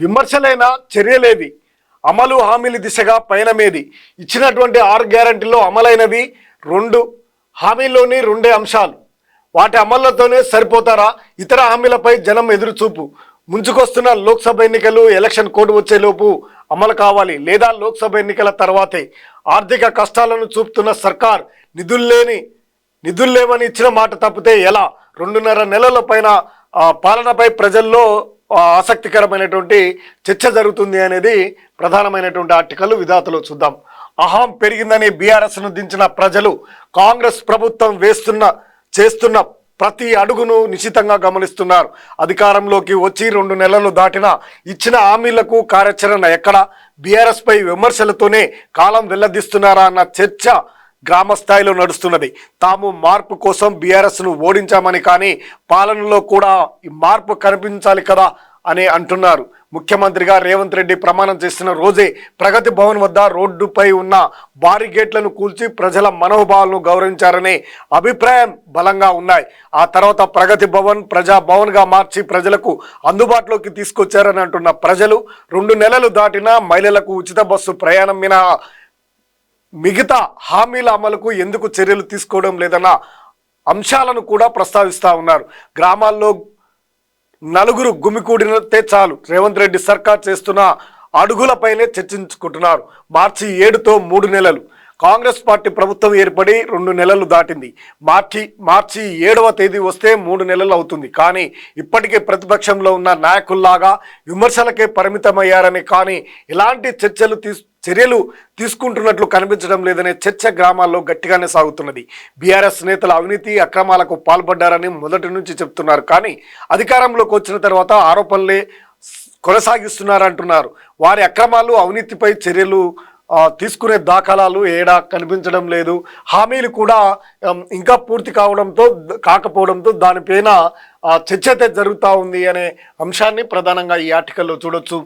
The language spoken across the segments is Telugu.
విమర్శలైన చర్యలేవి. అమలు హామీల దిశగా పయనమేది. ఇచ్చినటువంటి ఆరు గ్యారంటీలో అమలైనవి రెండు హామీల్లోని రెండే అంశాలు. వాటి అమలుతోనే సరిపోతారా? ఇతర హామీలపై జనం ఎదురుచూపు. ముంచుకొస్తున్న లోక్సభ ఎన్నికలు ఎలక్షన్ కోడ్ వచ్చేలోపు అమలు కావాలి లేదా లోక్సభ ఎన్నికల తర్వాతే ఆర్థిక కష్టాలను చూపుతున్న సర్కార్ నిధులు లేని నిధులు లేవని ఇచ్చిన మాట తప్పితే ఎలా? రెండున్నర నెలల పైన పాలనపై ప్రజల్లో ఆసక్తికరమైనటువంటి చర్చ జరుగుతుంది అనేది ప్రధానమైనటువంటి ఆర్టికల్ విధాతలో చూద్దాం. అహం పెరిగిందని బీఆర్ఎస్ను దించిన ప్రజలు కాంగ్రెస్ ప్రభుత్వం వేస్తున్న చేస్తున్న ప్రతి అడుగును నిశితంగా గమనిస్తున్నారు. అధికారంలోకి వచ్చి రెండు నెలలు దాటినా ఇచ్చిన హామీలకు కార్యాచరణ ఎక్కడ? బీఆర్ఎస్పై విమర్శలతోనే కాలం వెల్లదిస్తున్నారా అన్న చర్చ గ్రామ స్థాయిలో నడుస్తున్నది. తాము మార్పు కోసం బీఆర్ఎస్ను ఓడించామని కానీ పాలనలో కూడా ఈ మార్పు కనిపించాలి కదా అని అంటున్నారు. ముఖ్యమంత్రిగా రేవంత్ రెడ్డి ప్రమాణం చేసిన రోజే ప్రగతి భవన్ వద్ద రోడ్డుపై ఉన్న భారీ గేట్లను కూల్చి ప్రజల మనోభావాలను గౌరవించారనే అభిప్రాయం బలంగా ఉన్నాయి. ఆ తర్వాత ప్రగతి భవన్ ప్రజా భవన్గా మార్చి ప్రజలకు అందుబాటులోకి తీసుకొచ్చారని అంటున్న ప్రజలు రెండు నెలలు దాటినా మహిళలకు ఉచిత బస్సు ప్రయాణం మినహా మిగతా హామీల అమలుకు ఎందుకు చర్యలు తీసుకోవడం లేదన్న అంశాలను కూడా ప్రస్తావిస్తూ ఉన్నారు. గ్రామాల్లో నలుగురు గుమికూడినతే చాలు. రేవంత్ రెడ్డి సర్కార్ చేస్తున్న అడుగులపైనే చర్చించుకుంటున్నారు. మార్చి ఏడుతో మూడు నెలలు. కాంగ్రెస్ పార్టీ ప్రభుత్వం ఏర్పడి రెండు నెలలు దాటింది. మార్చి మార్చి ఏడవ తేదీ వస్తే మూడు నెలలు అవుతుంది. కానీ ఇప్పటికే ప్రతిపక్షంలో ఉన్న నాయకుల్లాగా విమర్శలకే పరిమితమయ్యారని కానీ ఎలాంటి చర్చలు తీసు చర్యలు తీసుకుంటున్నట్లు కనిపించడం లేదనే చర్చ గ్రామాల్లో గట్టిగానే సాగుతున్నది. బీఆర్ఎస్ నేతల అవినీతి అక్రమాలకు పాల్పడ్డారని మొదటి నుంచి చెప్తున్నారు. కానీ అధికారంలోకి వచ్చిన తర్వాత ఆరోపణలే కొనసాగిస్తున్నారంటున్నారు. వారి అక్రమాలు అవినీతిపై చర్యలు తీసుకునే దాఖలాలు ఏడా కనిపించడం లేదు. హామీలు కూడా ఇంకా పూర్తి కావడంతో కాకపోవడంతో దానిపైన చర్చత చర్చ అయితే జరుగుతూ ఉంది అనే అంశాన్ని ప్రధానంగా ఈ ఆర్టికల్లో చూడొచ్చు.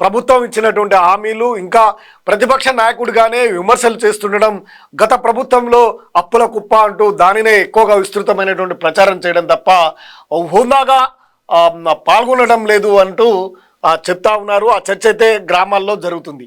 ప్రభుత్వం ఇచ్చినటువంటి హామీలు ఇంకా ప్రతిపక్ష నాయకుడిగానే విమర్శలు చేస్తుండడం గత ప్రభుత్వంలో అప్పుల కుప్ప అంటూ దానినే ఎక్కువగా విస్తృతమైనటువంటి ప్రచారం చేయడం తప్ప హోందాగా పాల్గొనడం లేదు అంటూ చెప్తా ఉన్నారు. ఆ చర్చ అయితే గ్రామాల్లో జరుగుతుంది.